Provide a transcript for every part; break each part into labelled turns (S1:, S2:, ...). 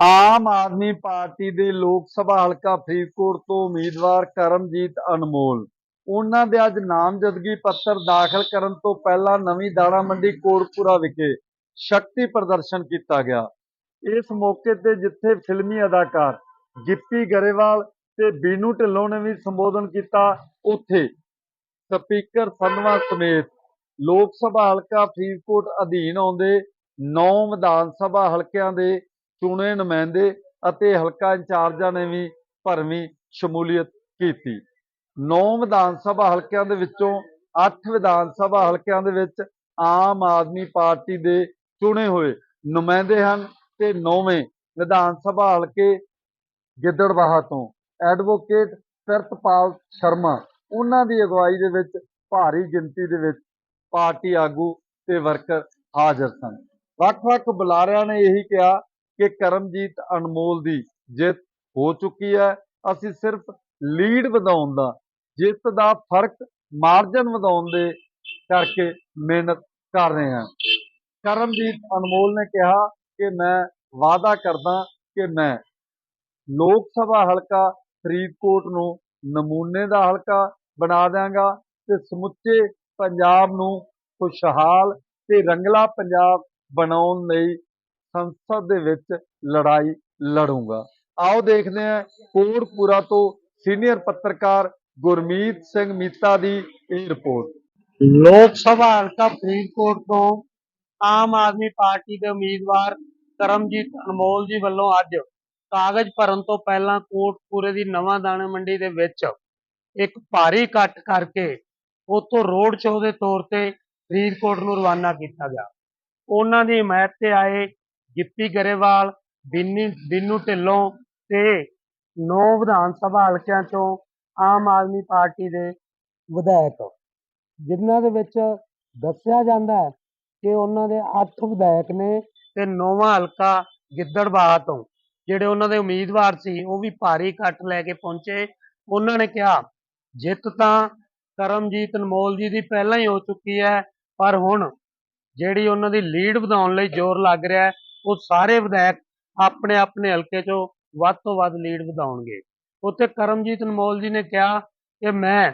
S1: Aam Aadmi party ਦੇ ਲੋਕ ਸਭਾ ਹਲਕਾ ਫਰੀਦਕੋਟ ਤੋਂ ਉਮੀਦਵਾਰ ਕਰਮਜੀਤ ਅਨਮੋਲ। ਉਹਨਾਂ ਦੇ ਅੱਜ ਨਾਮਜ਼ਦਗੀ ਪੱਤਰ ਦਾਖਲ ਕਰਨ ਤੋਂ ਪਹਿਲਾਂ ਨਵੀਂ ਦਾਣਾ ਮੰਡੀ ਕੋਟਪੂਰਾ ਵਿਖੇ ਸ਼ਕਤੀ ਪ੍ਰਦਰਸ਼ਨ ਕੀਤਾ ਗਿਆ। ਇਸ ਮੌਕੇ ਤੇ ਜਿੱਥੇ ਫਿਲਮੀ ਅਦਾਕਾਰ ਗਿੱਪੀ ਗਰੇਵਾਲ ਤੇ ਬੀਨੂ ਢਿੱਲੋਂ ਨੇ ਵੀ ਸੰਬੋਧਨ ਕੀਤਾ, ਉੱਥੇ ਸਪੀਕਰ ਸੰਧਵਾ ਸਮੇਤ ਲੋਕ ਸਭਾ ਹਲਕਾ ਫਰੀਦਕੋਟ ਅਧੀਨ ਆਉਂਦੇ 9 ਵਿਧਾਨ ਸਭਾ ਹਲਕਿਆਂ ਦੇ ਚੁਣੇ ਨੁਮਾਇੰਦੇ ਅਤੇ ਹਲਕਾ ਇੰਚਾਰਜਾਂ ਨੇ ਵੀ ਭਰਵੀਂ ਸ਼ਮੂਲੀਅਤ ਕੀਤੀ। 9 ਵਿਧਾਨ ਸਭਾ ਹਲਕਿਆਂ ਦੇ ਵਿੱਚੋਂ 8 ਵਿਧਾਨ ਸਭਾ ਹਲਕਿਆਂ ਦੇ ਵਿੱਚ ਆਮ ਆਦਮੀ ਪਾਰਟੀ ਦੇ ਚੁਣੇ ਹੋਏ ਨੁਮਾਇੰਦੇ ਹਨ ਤੇ 9ਵੇਂ ਵਿਧਾਨ ਸਭਾ ਹਲਕੇ ਗਿੱਦੜਬਾਹਾ ਤੋਂ। ਐਡਵੋਕੇਟ ਪ੍ਰਿਤਪਾਲ ਸ਼ਰਮਾ, ਉਹਨਾਂ ਦੀ ਅਗਵਾਈ ਦੇ ਵਿੱਚ ਭਾਰੀ ਗਿਣਤੀ ਦੇ ਵਿੱਚ ਪਾਰਟੀ ਆਗੂ ਤੇ ਵਰਕਰ ਹਾਜ਼ਰ ਸਨ। ਵੱਖ-ਵੱਖ ਬੁਲਾਰਿਆਂ ਨੇ ਇਹੀ ਕਿਹਾ ਕਿ ਕਰਮਜੀਤ ਅਨਮੋਲ ਦੀ ਜਿੱਤ ਹੋ ਚੁੱਕੀ ਹੈ। ਅਸੀਂ ਸਿਰਫ ਲੀਡ ਵਧਾਉਣ ਦਾ, ਜਿੱਤ ਦਾ ਫ਼ਰਕ ਮਾਰਜਨ ਵਧਾਉਣ ਦੇ ਕਰਕੇ ਮਿਹਨਤ ਕਰ ਰਹੇ ਹਾਂ। ਕਰਮਜੀਤ ਅਨਮੋਲ ਨੇ ਕਿਹਾ ਕਿ ਮੈਂ ਵਾਅਦਾ ਕਰਦਾ ਕਿ ਮੈਂ ਲੋਕ ਸਭਾ ਹਲਕਾ ਫਰੀਦਕੋਟ ਨੂੰ ਨਮੂਨੇ ਦਾ ਹਲਕਾ ਬਣਾ ਦਿਆਂਗਾ ਤੇ ਸਮੁੱਚੇ ਪੰਜਾਬ ਨੂੰ ਖੁਸ਼ਹਾਲ ਤੇ ਰੰਗਲਾ ਪੰਜਾਬ ਬਣਾਉਣ ਲਈ ਸੰਸਦ ਦੇ ਵਿੱਚ ਲੜਾਈ ਲੜੂੰਗਾ। ਆਓ ਦੇਖਦੇ ਹਾਂ ਕੋਟਪੂਰਾ ਤੋਂ ਸੀਨੀਅਰ ਪੱਤਰਕਾਰ ਗੁਰਮੀਤ ਸਿੰਘ ਮੀਤਾ ਦੀ ਇਹ ਰਿਪੋਰਟ।
S2: ਲੋਕ ਸਭਾ ਹਲਕਾ ਫਰੀਦਕੋਟ ਤੋਂ ਆਮ ਆਦਮੀ ਪਾਰਟੀ ਦੇ ਉਮੀਦਵਾਰ ਕਰਮਜੀਤ ਅਨਮੋਲ ਜੀ ਵੱਲੋਂ ਅੱਜ ਕਾਗਜ਼ ਭਰਨ ਤੋਂ ਪਹਿਲਾਂ ਕੋਟਪੂਰੇ ਦੀ ਨਵਾਂ ਦਾਣਾ ਮੰਡੀ ਦੇ ਵਿੱਚ ਇੱਕ ਭਾਰੀ ਇਕੱਠ ਕਰਕੇ ਉੱਥੋਂ ਰੋਡ ਸ਼ੋਅ ਦੇ ਤੌਰ ਤੇ ਫਰੀਦਕੋਟ ਨੂੰ ਰਵਾਨਾ ਕੀਤਾ ਗਿਆ। ਉਹਨਾਂ ਦੀ ਹਮਾਇਤ ਤੇ ਆਏ ਗਿੱਪੀ ਗਰੇਵਾਲ, ਬਿੰਨੀ, ਬਿੰਨੂ ਢਿੱਲੋਂ ਤੇ ਨੌ ਵਿਧਾਨ ਸਭਾ ਹਲਕਿਆਂ ਚੋਂ ਆਮ ਆਦਮੀ ਪਾਰਟੀ ਦੇ ਵਿਧਾਇਕ। ਜਿਨ੍ਹਾਂ ਦੇ ਵਿੱਚ ਦੱਸਿਆ ਜਾਂਦਾ ਹੈ ਕਿ ਉਹਨਾਂ ਦੇ 8 ਵਿਧਾਇਕ ਨੇ ਤੇ ਨੌਵਾਂ ਹਲਕਾ ਗਿੱਦੜਬਾਹਾ ਤੋਂ। ਜਿਹੜੇ ਉਹਨਾਂ ਦੇ ਉਮੀਦਵਾਰ ਸੀ, ਉਹ ਵੀ ਭਾਰੀ ਇਕੱਠ ਲੈ ਕੇ ਪਹੁੰਚੇ। ਉਹਨਾਂ ਨੇ ਕਿਹਾ, ਜਿੱਤ ਤਾਂ ਕਰਮਜੀਤ ਅਨਮੋਲ ਜੀ ਦੀ ਪਹਿਲਾਂ ਹੀ ਹੋ ਚੁੱਕੀ ਹੈ, ਪਰ ਹੁਣ ਜਿਹੜੀ ਉਹਨਾਂ ਦੀ ਲੀਡ ਵਧਾਉਣ ਲਈ ਜ਼ੋਰ ਲੱਗ ਰਿਹਾ ਹੈ ਉਹ ਸਾਰੇ ਵਿਧਾਇਕ ਆਪਣੇ ਆਪਣੇ ਹਲਕੇ 'ਚੋਂ ਵੱਧ ਤੋਂ ਵੱਧ ਲੀਡ ਵਧਾਉਣਗੇ। ਉੱਥੇ ਕਰਮਜੀਤ ਅਨਮੋਲ ਜੀ ਨੇ ਕਿਹਾ ਕਿ ਮੈਂ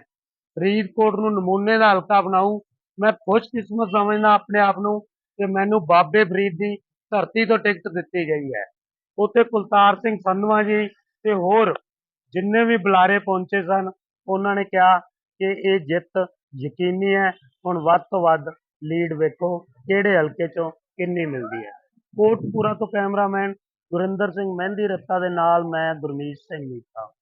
S2: ਫਰੀਦਕੋਟ ਨੂੰ ਨਮੂਨੇ ਦਾ ਹਲਕਾ ਬਣਾਉ ਮੈਂ ਖੁਸ਼ਕਿਸਮਤ ਸਮਝਦਾ ਆਪਣੇ ਆਪ ਨੂੰ ਕਿ ਮੈਨੂੰ ਬਾਬੇ ਫਰੀਦ ਦੀ ਧਰਤੀ ਤੋਂ ਟਿਕਟ ਦਿੱਤੀ ਗਈ ਹੈ। ਉੱਥੇ ਕੁਲਤਾਰ ਸਿੰਘ ਸੰਧਵਾ ਜੀ ਤੇ ਹੋਰ ਜਿੰਨੇ ਵੀ ਬੁਲਾਰੇ ਪਹੁੰਚੇ ਸਨ, ਉਹਨਾਂ ਨੇ ਕਿਹਾ ਕਿ ਇਹ ਜਿੱਤ ਯਕੀਨੀ ਹੈ। ਹੁਣ ਵੱਧ ਤੋਂ ਵੱਧ ਲੀਡ ਵੇਖੋ ਕਿਹੜੇ ਹਲਕੇ ਚੋਂ ਕਿੰਨੀ ਮਿਲਦੀ ਹੈ। ਕੋਟਪੂਰਾ ਤੋਂ ਕੈਮਰਾਮੈਨ ਗੁਰਿੰਦਰ ਸਿੰਘ ਮਹਿੰਦੀ ਰੱਤਾ ਦੇ ਨਾਲ ਮੈਂ ਗੁਰਮੀਤ ਸਿੰਘ ਮੀਤਾ